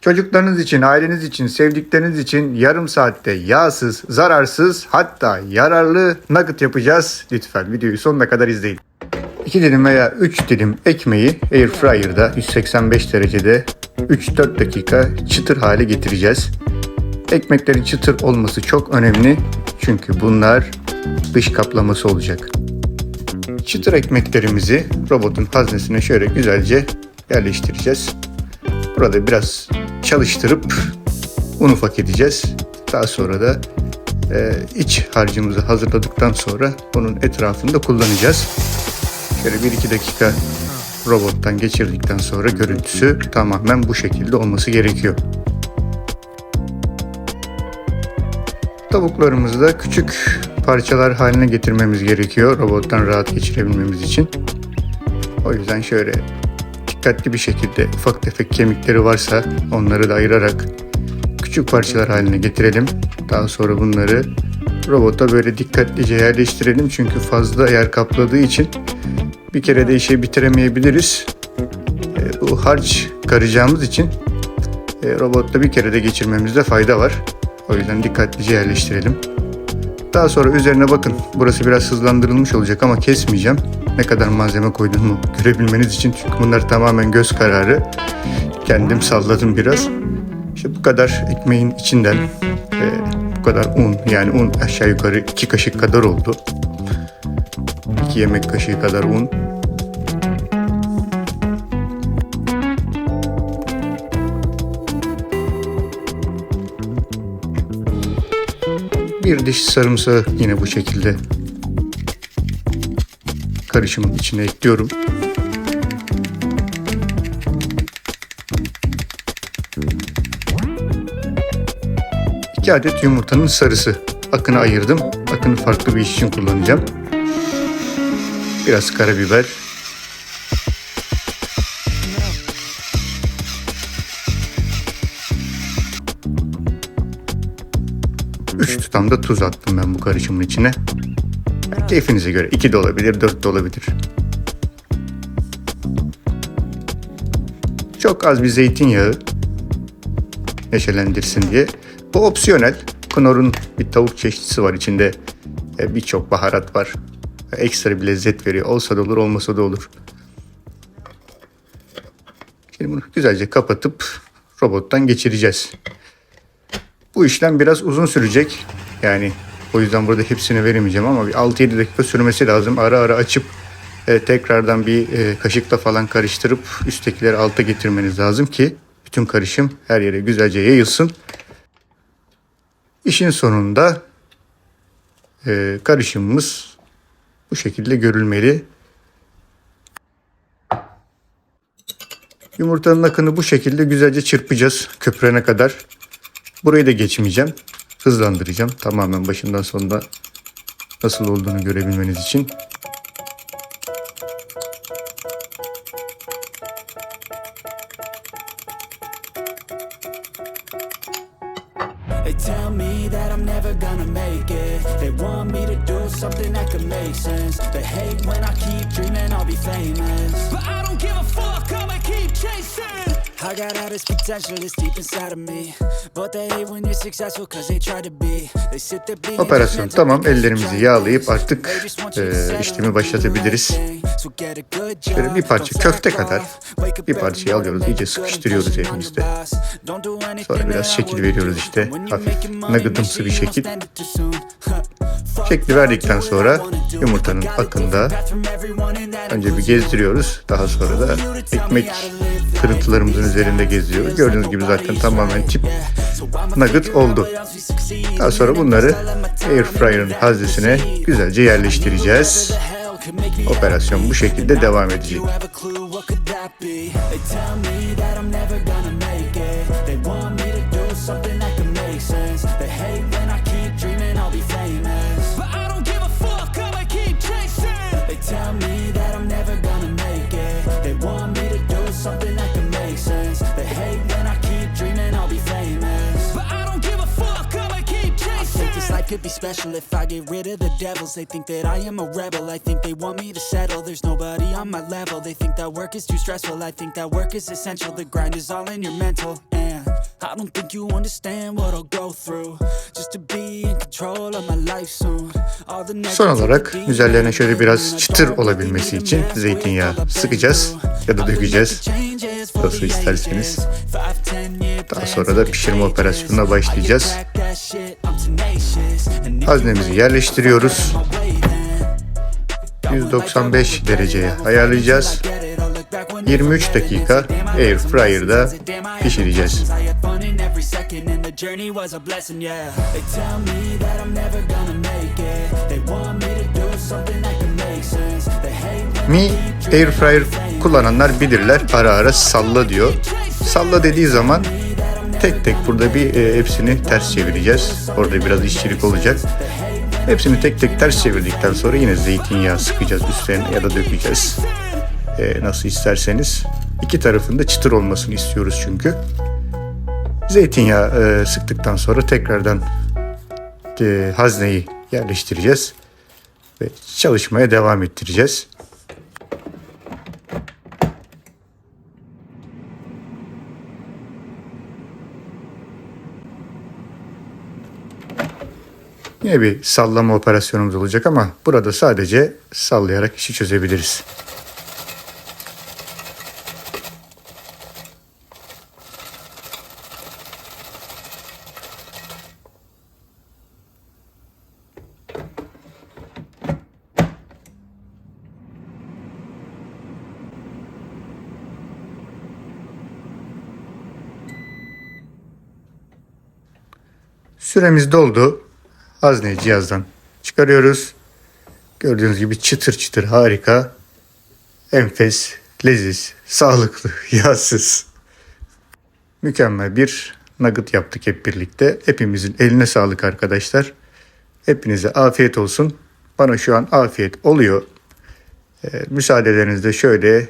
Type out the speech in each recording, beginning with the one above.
Çocuklarınız için, aileniz için, sevdikleriniz için yarım saatte yağsız, zararsız hatta yararlı nugget yapacağız. Lütfen videoyu sonuna kadar izleyin. 2 dilim veya 3 dilim ekmeği Airfryer'da 185 derecede 3-4 dakika çıtır hale getireceğiz. Ekmeklerin çıtır olması çok önemli çünkü bunlar dış kaplaması olacak. Çıtır ekmeklerimizi robotun haznesine şöyle güzelce yerleştireceğiz. Burada biraz çalıştırıp un ufak edeceğiz. Daha sonra da e, iç harcımızı hazırladıktan sonra onun etrafında kullanacağız. Şöyle 1-2 dakika robottan geçirdikten sonra görüntüsü tamamen bu şekilde olması gerekiyor. Tavuklarımızı da küçük parçalar haline getirmemiz gerekiyor robottan rahat geçirebilmemiz için. O yüzden şöyle dikkatli bir şekilde ufak tefek kemikleri varsa onları da ayırarak küçük parçalar haline getirelim. Daha sonra bunları robota böyle dikkatlice yerleştirelim çünkü fazla yer kapladığı için bir kere de işi bitiremeyebiliriz. E, bu harç karacağımız için e, robotta bir kere de geçirmemizde fayda var. O yüzden dikkatlice yerleştirelim. Daha sonra üzerine bakın. Burası biraz hızlandırılmış olacak ama kesmeyeceğim. Ne kadar malzeme koyduğumu görebilmeniz için. Çünkü bunlar tamamen göz kararı. Kendim salladım biraz. İşte bu kadar ekmeğin içinden e, bu kadar un yani un aşağı yukarı iki kaşık kadar oldu. 2 yemek kaşığı kadar un. Bir diş sarımsağı yine bu şekilde karışımın içine ekliyorum. İki adet yumurtanın sarısı. Akını ayırdım. Akını farklı bir iş için kullanacağım. Biraz karabiber. Tutam da tuz attım ben bu karışımın içine. Yani keyfinize göre. iki de olabilir, dört de olabilir. Çok az bir zeytinyağı neşelendirsin diye. Bu opsiyonel. Knorr'un bir tavuk çeşitisi var içinde. e, Birçok baharat var. Ekstra bir lezzet veriyor. Olsa da olur, olmasa da olur. Şimdi bunu güzelce kapatıp robottan geçireceğiz. Bu işlem biraz uzun sürecek. Yani o yüzden burada hepsini veremeyeceğim ama bir 6-7 dakika sürmesi lazım. Ara ara açıp e, tekrardan bir e, kaşıkla falan karıştırıp üsttekileri alta getirmeniz lazım ki bütün karışım her yere güzelce yayılsın. İşin sonunda e, karışımımız bu şekilde görülmeli. Yumurtanın akını bu şekilde güzelce çırpacağız köpürene kadar. Burayı da geçmeyeceğim. Hızlandıracağım. Tamamen başından sonuna nasıl olduğunu görebilmeniz için. Famous. But I don't give a fuck, I'ma keep chasing. I got all this potential that's deep inside of me. But they hate when you're successful cause they try to be. They sit there being Operasyon tamam. Ellerimizi yağlayıp artık e, işlemi başlatabiliriz. Böyle bir parça köfte kadar bir parçayı alıyoruz. iyice sıkıştırıyoruz elimizde. Sonra biraz şekil veriyoruz işte. Hafif nuggetımsı bir şekil. Şekli verdikten sonra yumurtanın akında önce bir gezdiriyoruz. Daha sonra da ekmek kırıntılarımızın üzerinde geziyor. Gördüğünüz gibi zaten tamamen çip nugget oldu. Daha sonra bunları Airfryer'ın haznesine güzelce yerleştireceğiz. Operasyon bu şekilde devam edecek. Could be special if I get rid of the devils. They think that I am a rebel. I think they want me to settle. There's nobody on my level. They think that work is too stressful. I think that work is essential. The grind is all in your mental. And I don't think you understand what I'll go through just to be in control of my life soon. Son olarak üzerlerine şöyle biraz çıtır olabilmesi için zeytinyağı sıkacağız. Ya da dökeceğiz. Nasıl isterseniz. Daha sonra da pişirme operasyonuna başlayacağız. Haznemizi yerleştiriyoruz. 195 dereceye ayarlayacağız. 23 dakika air fryer'da pişireceğiz. Mi air fryer kullananlar bilirler ara ara salla diyor. Salla dediği zaman tek tek burada bir e, hepsini ters çevireceğiz. Orada biraz işçilik olacak. Hepsini tek tek ters çevirdikten sonra yine zeytinyağı sıkacağız üstlerine ya da dökeceğiz. E, nasıl isterseniz. İki tarafında çıtır olmasını istiyoruz çünkü. Zeytinyağı e, sıktıktan sonra tekrardan e, hazneyi yerleştireceğiz ve çalışmaya devam ettireceğiz. Yine bir sallama operasyonumuz olacak ama burada sadece sallayarak işi çözebiliriz. Süremiz doldu. Hazneyi cihazdan çıkarıyoruz. Gördüğünüz gibi çıtır çıtır harika. Enfes, leziz, sağlıklı, yağsız. Mükemmel bir nugget yaptık hep birlikte. Hepimizin eline sağlık arkadaşlar. Hepinize afiyet olsun. Bana şu an afiyet oluyor. Ee, müsaadelerinizle şöyle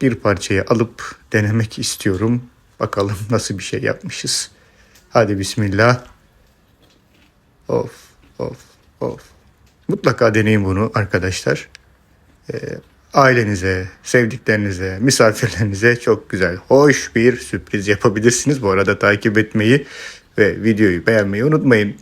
bir parçayı alıp denemek istiyorum. Bakalım nasıl bir şey yapmışız. Hadi bismillah. Of, of, of. Mutlaka deneyin bunu arkadaşlar. Ee, ailenize, sevdiklerinize, misafirlerinize çok güzel, hoş bir sürpriz yapabilirsiniz. Bu arada takip etmeyi ve videoyu beğenmeyi unutmayın.